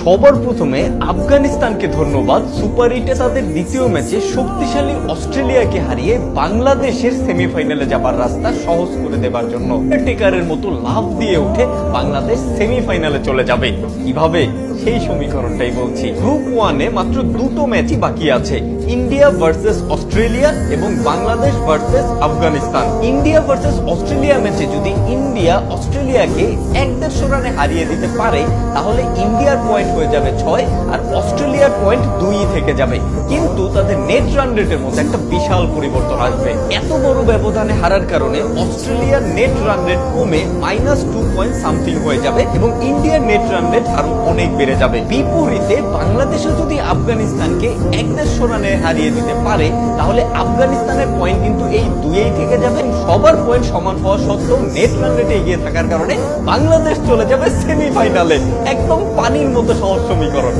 সবার প্রথমে আফগানিস্তানকে ধন্যবাদ। সুপার এইটে তাদের দ্বিতীয় ম্যাচে শক্তিশালী অস্ট্রেলিয়াকে হারিয়ে বাংলাদেশের সেমিফাইনালে যাবার রাস্তা সহজ করে দেবার জন্য টেকারের মতো লাভ দিয়ে উঠে বাংলাদেশ সেমিফাইনালে চলে যাবে। কীভাবে? সেই সমীকরণটাই বলছি। গ্রুপ ওয়ানে মাত্র দুটো ম্যাচই বাকি আছে। ইন্ডিয়া ভার্সেস অস্ট্রেলিয়া এবং Bangladesh versus Afghanistan. India versus Australia ম্যাচে যদি ইন্ডিয়া অস্ট্রেলিয়াকে এক দেড়শো রানে হারিয়ে দিতে পারে, তাহলে ইন্ডিয়ার পয়েন্ট হয়ে যাবে ছয় আর অস্ট্রেলিয়ার পয়েন্ট দুই থেকে যাবে। কিন্তু তাদের নেট রান রেটের মধ্যে একটা বিশাল পরিবর্তন আসবে। এত বড় ব্যবধানে হারার কারণে অস্ট্রেলিয়ার নেট রান রেট কমে মাইনাস টু পয়েন্ট সামথিং হয়ে যাবে এবং ইন্ডিয়ার নেট রান রেট আরও অনেক বেড়ে যাবে। বিপরীতে বাংলাদেশও যদি আফগানিস্তানকে এক দেড়শো রানে হারিয়ে দিতে পারে, তাহলে আফগানিস্তানের পয়েন্ট কিন্তু এই দুইয়েই থেকে যাবে সবার পয়েন্ট সমান হওয়া সত্ত্বেও নেট রান রেটে এগিয়ে থাকার কারণে বাংলাদেশ চলে যাবে সেমিফাইনালে একদম পানির মতো সহজ সমীকরণ